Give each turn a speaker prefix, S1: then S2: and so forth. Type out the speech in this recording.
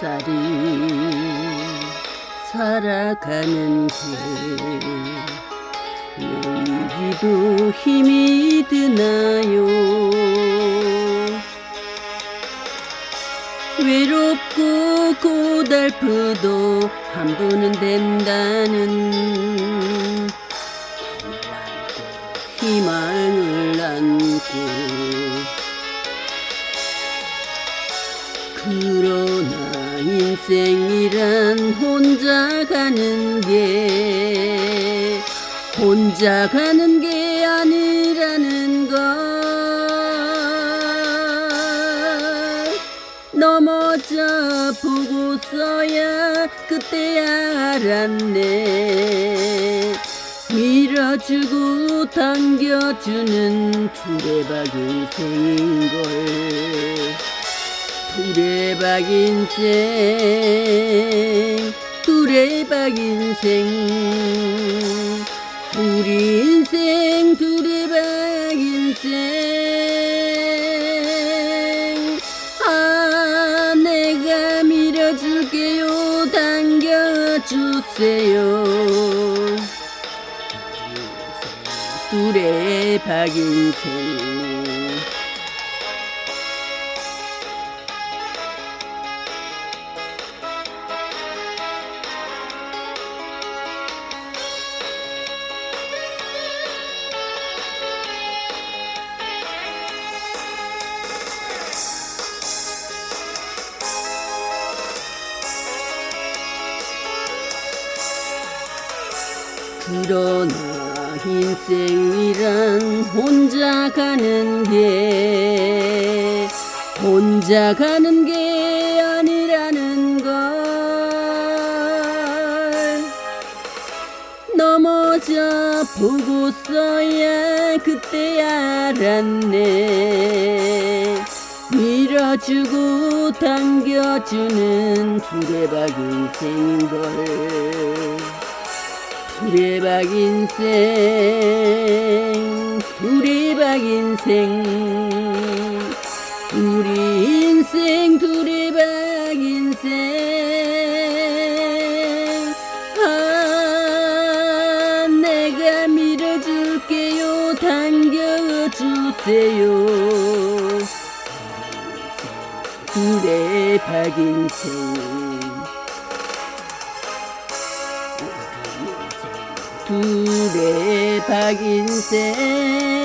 S1: 살이 살아가는 게 너희도 힘이 드나요? 외롭고 고달프도 한 분은 된다는 희망을 안고 인생이란 혼자 가는 게 혼자 가는 게 아니라는 걸. 넘어져 보고서야 그때 알았네. 밀어주고 당겨주는 두레박 인생인걸 두레박 인생 두레박 인생. 우리 인생 두레박 인생. 아 내가 밀어줄게요. 당겨주세요. 두레박 인생 그러나 인생이란 혼자 가는 게 혼자 가는 게 아니라는 걸. 넘어져 보고서야 그때 알았네. 밀어주고 당겨주는 두레박 인생인 걸 두레박 인생 두레박 인생. 우리 인생 두레박 인생. 아 내가 밀어줄게요. 당겨주세요. 두레박 인생 두레박 인생